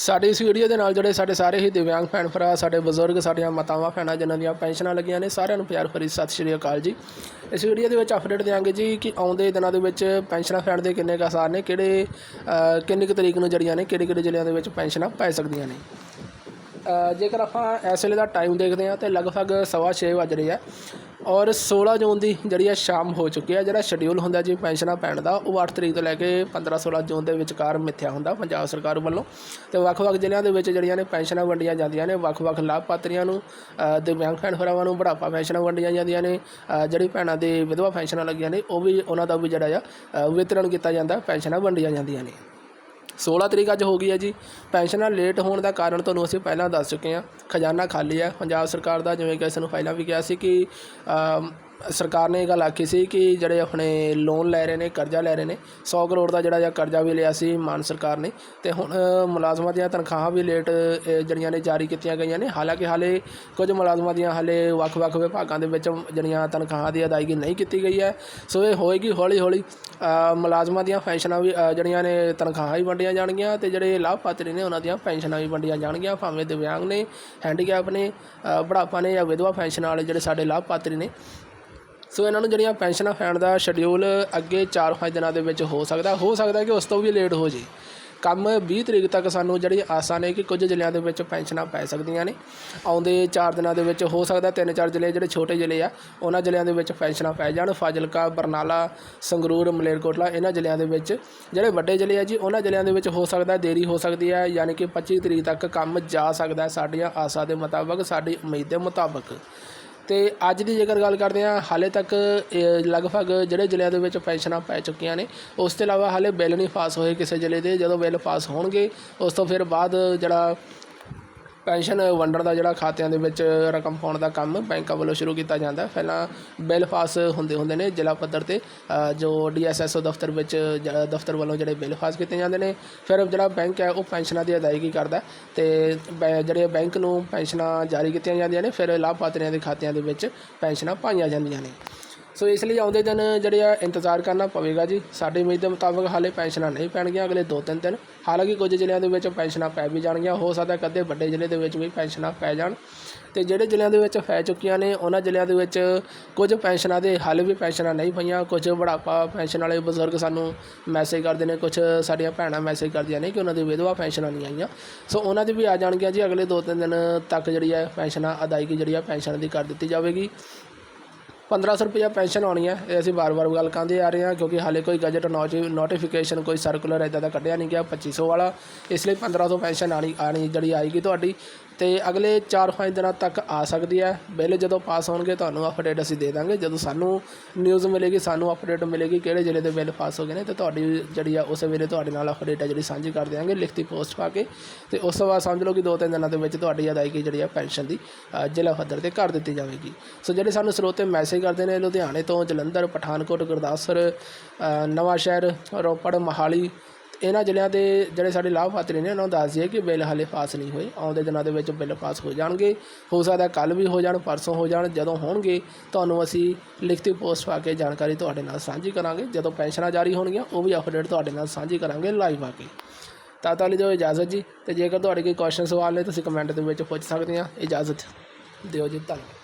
ਸਾਡੀ ਇਸ ਵੀਡੀਓ ਦੇ ਨਾਲ ਜਿਹੜੇ ਸਾਡੇ ਸਾਰੇ ਹੀ ਦਿਵਿਆਂਗ ਭੈਣ ਭਰਾ ਸਾਡੇ ਬਜ਼ੁਰਗ ਸਾਡੀਆਂ ਮਾਤਾਵਾਂ ਭੈਣਾਂ ਜਿਨ੍ਹਾਂ ਦੀਆਂ ਪੈਨਸ਼ਨਾਂ ਲੱਗੀਆਂ ਨੇ ਸਾਰਿਆਂ ਨੂੰ ਪਿਆਰ ਭਰੀ ਸਤਿ ਸ਼੍ਰੀ ਅਕਾਲ ਜੀ। ਇਸ ਵੀਡੀਓ ਦੇ ਵਿੱਚ ਅਪਡੇਟ ਦਿਆਂਗੇ ਜੀ ਕਿ ਆਉਂਦੇ ਦਿਨਾਂ ਦੇ ਵਿੱਚ ਪੈਨਸ਼ਨਾਂ ਪੈਣ ਦੇ ਕਿੰਨੇ ਕੁ ਆਸਾਰ ਨੇ ਕਿਹੜੇ ਅ, ਕਿੰਨੀ ਕੁ ਤਰੀਕ ਨੂੰ ਜੜੀਆਂ ਨੇ ਕਿਹੜੇ ਕਿਹੜੇ ਜ਼ਿਲ੍ਹਿਆਂ ਦੇ ਵਿੱਚ ਪੈਨਸ਼ਨਾਂ ਪੈ ਸਕਦੀਆਂ ਨੇ। ਜੇਕਰ ਆਪਾਂ ਇਸ ਵੇਲੇ ਦਾ ਟਾਈਮ ਦੇਖਦੇ ਹਾਂ ਤੇ ਲਗਭਗ ਸਵਾ ਛੇ ਵੱਜ ਰਹੇ ਆ। ਔਰ 16 ਜੂਨ ਦੀ ਜਿਹੜੀ ਆ ਸ਼ਾਮ ਹੋ ਚੁੱਕੀ ਹੈ ਜਿਹੜਾ ਸ਼ਡਿਊਲ ਹੁੰਦਾ ਜੀ ਪੈਨਸ਼ਨਾਂ ਪੈਣ ਦਾ ਉਹ 8 ਤਰੀਕ ਤੋਂ ਲੈ ਕੇ 15 16 ਜੂਨ ਦੇ ਵਿਚਕਾਰ ਮਿੱਥਿਆ ਹੁੰਦਾ ਪੰਜਾਬ ਸਰਕਾਰ ਵੱਲੋਂ। ਤੇ ਵੱਖ-ਵੱਖ ਜ਼ਿਲ੍ਹਿਆਂ ਦੇ ਵਿੱਚ ਜਿਹੜੀਆਂ ਨੇ ਪੈਨਸ਼ਨਾਂ ਵੰਡੀਆਂ ਜਾਂਦੀਆਂ ਨੇ ਵੱਖ-ਵੱਖ ਲਾਭਪਾਤਰੀਆਂ ਨੂੰ ਅ, ਦਿਵਿਆਂਗ ਭੈਣ ਭਰਾਵਾਂ ਨੂੰ ਬੁਢਾਪਾ ਪੈਨਸ਼ਨਾਂ ਵੰਡੀਆਂ ਜਾਂਦੀਆਂ ਨੇ ਜਿਹੜੀ ਭੈਣਾਂ ਦੇ ਵਿਧਵਾ ਪੈਨਸ਼ਨਾਂ ਲੱਗੀਆਂ ਨੇ ਉਹ ਵੀ ਉਹਨਾਂ ਦਾ ਵੀ ਜਿਹੜਾ ਆ ਅ, ਵਿਤਰਨ ਕੀਤਾ ਜਾਂਦਾ ਪੈਨਸ਼ਨਾਂ ਵੰਡੀਆਂ ਜਾਂਦੀਆਂ ਨੇ। 16 ਤਰੀਕ ਅੱਜ ਹੋ ਗਈ ਹੈ ਜੀ। ਪੈਨਸ਼ਨਾਂ ਲੇਟ ਹੋਣ ਦਾ ਕਾਰਨ ਤੁਹਾਨੂੰ ਅਸੀਂ ਪਹਿਲਾਂ ਦੱਸ ਚੁੱਕੇ ਹਾਂ। ਖਜ਼ਾਨਾ ਖਾਲੀ ਹੈ। ਪੰਜਾਬ ਸਰਕਾਰ ਦਾ ਜਿਵੇਂ ਕਿ ਇਸ ਨੂੰ ਪਹਿਲਾਂ ਵੀ ਕਿਹਾ ਸੀ ਕਿ ਸਰਕਾਰ ਨੇ ਇਹ ਗੱਲ ਆਖੀ ਸੀ ਕਿ ਜਿਹੜੇ ਆਪਣੇ ਲੋਨ ਲੈ ਰਹੇ ਨੇ, ਕਰਜ਼ਾ ਲੈ ਰਹੇ ਨੇ 100 ਕਰੋੜ ਦਾ ਜਿਹੜਾ ਜਿਹਾ ਕਰਜ਼ਾ ਵੀ ਲਿਆ ਸੀ ਮਾਨ ਸਰਕਾਰ ਨੇ ਤੇ ਹੁਣ ਮੁਲਾਜ਼ਮਾਂ ਦੀਆਂ ਤਨਖਾਹਾਂ ਵੀ ਲੇਟ ਜਿਹੜੀਆਂ ਨੇ ਜਾਰੀ ਕੀਤੀਆਂ ਗਈਆਂ ਨੇ। ਹਾਲਾਂਕਿ ਹਾਲੇ ਕੁਝ ਮੁਲਾਜ਼ਮਾਂ ਦੀਆਂ ਹਾਲੇ ਵੱਖ-ਵੱਖ ਵਿਭਾਗਾਂ ਦੇ ਵਿੱਚ ਜਿਹੜੀਆਂ ਤਨਖਾਹਾਂ ਦੀ ਅਦਾਇਗੀ ਨਹੀਂ ਕੀਤੀ ਗਈ ਹੈ। ਸੋ ਇਹ ਹੋਏਗੀ ਹੌਲੀ-ਹੌਲੀ ਮੁਲਾਜ਼ਮਾਂ ਦੀਆਂ ਪੈਨਸ਼ਨਾਂ ਵੀ ਜਿਹੜੀਆਂ ਨੇ ਤਨਖਾਹਾਂ ਵੀ ਵੰਡੀਆਂ ਜਾਣਗੀਆਂ ਤੇ ਜਿਹੜੇ ਲਾਭਪਾਤਰੀ ਨੇ ਉਹਨਾਂ ਦੀਆਂ ਪੈਨਸ਼ਨਾਂ ਵੀ ਵੰਡੀਆਂ ਜਾਣਗੀਆਂ। ਭਾਵੇਂ ਦਿਵਿਆਂਗ ਨੇ, ਹੈਂਡੀਕੈਪ ਨੇ ਬੁਢਾਪਾ ਨੇ ਜਾਂ ਵਿਧਵਾ ਪੈਨਸ਼ਨ ਵਾਲੇ ਜਿਹੜੇ ਸਾਡੇ ਲਾਭਪਾਤਰੀ ਨੇ ਸੋ ਇਹਨਾਂ ਨੂੰ ਜਿਹੜੀਆਂ ਪੈਨਸ਼ਨਾਂ ਪੈਣ ਦਾ ਸ਼ਡਿਊਲ ਅੱਗੇ 4-5 ਦਿਨਾਂ ਦੇ ਵਿੱਚ ਹੋ ਸਕਦਾ ਹੋ ਸਕਦਾ ਕਿ ਉਸ ਤੋਂ ਵੀ ਲੇਟ ਹੋ ਜੇ। ਕੰਮ 20 ਤਰੀਕ ਤੱਕ ਸਾਨੂੰ ਜਿਹੜੀ ਆਸਾਂ ਨੇ ਕਿ ਕੁਝ ਜ਼ਿਲ੍ਹਿਆਂ ਦੇ ਵਿੱਚ ਪੈਨਸ਼ਨਾਂ ਪੈ ਸਕਦੀਆਂ ਨੇ। ਆਉਂਦੇ 4 ਦਿਨਾਂ ਦੇ ਵਿੱਚ ਹੋ ਸਕਦਾ 3-4 ਜ਼ਿਲ੍ਹੇ ਜਿਹੜੇ ਛੋਟੇ ਜ਼ਿਲ੍ਹੇ ਆ, ਉਹਨਾਂ ਜ਼ਿਲ੍ਹਿਆਂ ਦੇ ਵਿੱਚ ਪੈਨਸ਼ਨਾਂ ਪੈ ਜਾਣ। ਫਾਜ਼ਿਲਕਾ, ਬਰਨਾਲਾ, ਸੰਗਰੂਰ, ਮਲੇਰਕੋਟਲਾ, ਇਹਨਾਂ ਜ਼ਿਲ੍ਹਿਆਂ ਦੇ ਵਿੱਚ ਜਿਹੜੇ ਵੱਡੇ ਜ਼ਿਲ੍ਹੇ ਆ ਜੀ, ਉਹਨਾਂ ਜ਼ਿਲ੍ਹਿਆਂ ਦੇ ਵਿੱਚ ਹੋ ਸਕਦਾ, ਦੇਰੀ ਹੋ ਸਕਦੀ ਹੈ ਯਾਨੀ ਕਿ 25 ਤਰੀਕ ਤੱਕ ਕੰਮ ਜਾ ਸਕਦਾ ਸਾਡੀਆਂ ਆਸਾਂ ਦੇ ਮੁਤਾਬਕ, ਸਾਡੀ ਉਮੀਦ ਦੇ ਮੁਤਾਬਕ। ਅਤੇ ਅੱਜ ਦੀ ਜੇਕਰ ਗੱਲ ਕਰਦੇ ਹਾਂ, ਹਾਲੇ ਤੱਕ ਲਗਭਗ ਜਿਹੜੇ ਜ਼ਿਲ੍ਹਿਆਂ ਦੇ ਵਿੱਚ ਪੈਨਸ਼ਨਾਂ ਪੈ ਚੁੱਕੀਆਂ ਨੇ, ਉਸ ਤੋਂ ਇਲਾਵਾ ਹਾਲੇ ਬਿੱਲ ਨਹੀਂ ਪਾਸ ਹੋਏ ਕਿਸੇ ਜ਼ਿਲ੍ਹੇ ਦੇ। ਜਦੋਂ ਬਿੱਲ ਪਾਸ ਹੋਣਗੇ, ਉਸ ਤੋਂ ਫਿਰ ਬਾਅਦ ਜਿਹੜਾ ਪੈਨਸ਼ਨ ਵੰਡਣ ਦਾ ਜਿਹੜਾ ਖਾਤਿਆਂ ਦੇ ਵਿੱਚ ਰਕਮ ਪਾਉਣ ਦਾ ਕੰਮ ਬੈਂਕਾਂ ਵੱਲੋਂ ਸ਼ੁਰੂ ਕੀਤਾ ਜਾਂਦਾ। ਪਹਿਲਾਂ ਬਿੱਲ ਪਾਸ ਹੁੰਦੇ ਹੁੰਦੇ ਨੇ ਜ਼ਿਲ੍ਹਾ ਪੱਧਰ ਤੇ ਅ, ਜੋ ਡੀਐਸਐਸਓ ਦਫ਼ਤਰ ਵਿੱਚ ਜ- ਦਫ਼ਤਰ ਵੱਲੋਂ ਜਿਹੜੇ ਬਿੱਲ ਪਾਸ ਕੀਤੇ ਜਾਂਦੇ ਨੇ। ਫਿਰ ਜਿਹੜਾ ਬੈਂਕ ਹੈ ਉਹ ਪੈਨਸ਼ਨਾਂ ਦੀ ਅਦਾਇਗੀ ਕਰਦਾ ਹੈ ਤੇ ਜਿਹੜੇ ਬੈਂਕ ਨੂੰ ਪੈਨਸ਼ਨਾਂ ਜਾਰੀ ਕੀਤੀਆਂ ਜਾਂਦੀਆਂ ਨੇ ਫਿਰ ਲਾਭਪਾਤਰੀਆਂ ਦੇ ਖਾਤਿਆਂ ਦੇ ਵਿੱਚ ਪੈਨਸ਼ਨਾਂ ਪਾਈਆਂ ਜਾਂਦੀਆਂ ਨੇ। ਸੋ ਇਸ ਲਈ ਆਉਂਦੇ ਦਿਨ ਜਿਹੜੇ ਆ ਇੰਤਜ਼ਾਰ ਕਰਨਾ ਪਵੇਗਾ ਜੀ। ਸਾਡੀ ਉਮੀਦ ਦੇ ਮੁਤਾਬਕ ਹਾਲੇ ਪੈਨਸ਼ਨਾਂ ਨਹੀਂ ਪੈਣਗੀਆਂ, ਅਗਲੇ 2-3 ਦਿਨ। ਹਾਲਾਂਕਿ ਕੁਝ ਜ਼ਿਲ੍ਹਿਆਂ ਦੇ ਵਿੱਚ ਪੈਨਸ਼ਨਾਂ ਪੈ ਵੀ ਜਾਣਗੀਆਂ, ਹੋ ਸਕਦਾ ਕਦੇ ਵੱਡੇ ਜ਼ਿਲ੍ਹੇ ਦੇ ਵਿੱਚ ਵੀ ਪੈਨਸ਼ਨਾਂ ਪੈ ਜਾਣ। ਤੇ ਜਿਹੜੇ ਜ਼ਿਲ੍ਹਿਆਂ ਦੇ ਵਿੱਚ ਪੈ ਚੁੱਕੀਆਂ ਨੇ, ਉਹਨਾਂ ਜ਼ਿਲ੍ਹਿਆਂ ਦੇ ਵਿੱਚ ਕੁਝ ਪੈਨਸ਼ਨਾਂ ਦੇ ਹਾਲੇ ਵੀ ਪੈਨਸ਼ਨਾਂ ਨਹੀਂ ਪਈਆਂ। ਕੁਝ ਬੁਢਾਪਾ ਪੈਨਸ਼ਨ ਵਾਲੇ ਬਜ਼ੁਰਗ ਸਾਨੂੰ ਮੈਸੇਜ ਕਰਦੇ ਨੇ, ਕੁਝ ਸਾਡੀਆਂ ਭੈਣਾਂ ਮੈਸੇਜ ਕਰਦੀਆਂ ਨੇ ਕਿ ਉਹਨਾਂ ਦੀ ਵਿਧਵਾ ਪੈਨਸ਼ਨਾਂ ਨਹੀਂ ਆਈਆਂ। ਸੋ ਉਹਨਾਂ ਦੀ ਵੀ ਆ ਜਾਣਗੀਆਂ ਜੀ, ਅਗਲੇ 2-3 ਦਿਨ ਤੱਕ ਜਿਹੜੀ ਹੈ ਪੈਨਸ਼ਨਾਂ, ਅਦਾਇਗੀ ਜਿਹੜੀ ਹੈ ਪੈਨਸ਼ਨ ਦੀ ਕਰ ਦਿੱਤੀ ਜਾਵੇਗੀ। 1500 ਰੁਪਇਆ ਪੈਨਸ਼ਨ ਆਉਣੀ ਹੈ। ਇਹ ਅਸੀਂ ਵਾਰ-ਵਾਰ ਗੱਲ ਕਰਦੇ ਆ ਰਹੇ ਹਾਂ ਕਿਉਂਕਿ ਹਾਲੇ ਕੋਈ ਗਜਟ ਨੋਟੀਫਿਕੇਸ਼ਨ ਕੋਈ ਸਰਕੂਲਰ ਇਦਾਂ ਦਾ ਕੱਢਿਆ ਨਹੀਂ ਗਿਆ 2500 ਵਾਲਾ। ਇਸ ਲਈ 1500 ਪੈਨਸ਼ਨ ਆਣੀ ਆਣੀ ਜਿਹੜੀ ਆਏਗੀ ਤੁਹਾਡੀ। ਤੇ ਅਗਲੇ 4-5 ਦਿਨਾਂ ਤੱਕ ਆ ਸਕਦੀ ਹੈ। ਬਿੱਲ ਜਦੋਂ ਪਾਸ ਹੋਣਗੇ, ਤੁਹਾਨੂੰ ਅਪਡੇਟ ਅਸੀਂ ਦੇ ਦਾਂਗੇ। ਜਦੋਂ ਸਾਨੂੰ ਨਿਊਜ਼ ਮਿਲੇਗੀ, ਸਾਨੂੰ ਅਪਡੇਟ ਮਿਲੇਗੀ ਕਿਹੜੇ ਜ਼ਿਲ੍ਹੇ ਦੇ ਬਿੱਲ ਪਾਸ ਹੋ ਗਏ ਨੇ। ਤੇ ਤੁਹਾਡੀ ਜਿਹੜੀ ਆ, ਉਸੇ ਵੇਲੇ ਤੁਹਾਡੇ ਨਾਲ ਅਪਡੇਟ ਹੈ ਜਿਹੜੀ ਸਾਂਝੀ ਕਰ ਦਿਆਂਗੇ, ਲਿਖਤੀ ਪੋਸਟ ਪਾ ਕੇ। ਤੇ ਉਸ ਤੋਂ ਬਾਅਦ ਸਮਝ ਲਓ ਕਿ 2-3 ਦਿਨਾਂ ਦੇ ਵਿੱਚ ਤੁਹਾਡੀ ਅਦਾਇਗੀ ਜਿਹੜੀ ਆ ਪੈਨਸ਼ਨ ਦੀ ਜ਼ਿਲ੍ਹਾ ਪੱਧਰ ਤੇ ਕਰ ਦਿੱਤੀ ਜਾਵੇਗੀ। ਸੋ ਜਿਹੜੇ ਸਾਨੂੰ ਸਰੋਤੇ ਮੈਸੇਜ ਕਰਦੇ ਨੇ ਲੁਧਿਆਣੇ ਤੋਂ ਜਲੰਧਰ ਪਠਾਨਕੋਟ ਗੁਰਦਾਸਪੁਰ ਅ, ਨਵਾਂ ਸ਼ਹਿਰ ਰੋਪੜ ਮੋਹਾਲੀ। ਇਹਨਾਂ ਜ਼ਿਲ੍ਹਿਆਂ ਦੇ ਜਿਹੜੇ ਸਾਡੇ ਲਾਭਪਾਤਰੀ ਨੇ ਉਹਨਾਂ ਨੂੰ ਦੱਸ ਦਈਏ ਕਿ ਬਿੱਲ ਹਾਲੇ ਪਾਸ ਨਹੀਂ ਹੋਏ। ਆਉਂਦੇ ਦਿਨਾਂ ਦੇ ਵਿੱਚ ਬਿੱਲ ਪਾਸ ਹੋ ਜਾਣਗੇ। ਹੋ ਸਕਦਾ ਕੱਲ ਵੀ ਹੋ ਜਾਣ ਪਰਸੋਂ ਹੋ ਜਾਣ ਜਦੋਂ ਹੋਣਗੇ ਤੁਹਾਨੂੰ ਅਸੀਂ ਲਿਖਤੀ ਪੋਸਟ ਪਾ ਕੇ ਜਾਣਕਾਰੀ ਤੁਹਾਡੇ ਨਾਲ ਸਾਂਝੀ ਕਰਾਂਗੇ। ਜਦੋਂ ਪੈਨਸ਼ਨਾਂ ਜਾਰੀ ਹੋਣਗੀਆਂ ਉਹ ਵੀ ਅਪਡੇਟ ਤੁਹਾਡੇ ਨਾਲ ਸਾਂਝੀ ਕਰਾਂਗੇ ਲਾਈਵ ਆ ਕੇ। ਤਾਂ ਤਾਂ ਲਈ ਇਜਾਜ਼ਤ ਜੀ। ਤੇ ਜੇਕਰ ਤੁਹਾਡੇ ਕੋਈ ਕੁਐਸਚਨ ਸਵਾਲ ਨੇ ਤੁਸੀਂ ਕਮੈਂਟ ਦੇ ਵਿੱਚ ਪੁੱਛ ਸਕਦੇ ਆ। ਇਜਾਜ਼ਤ ਦਿਓ ਜੀ ਧੰਨਵਾਦ।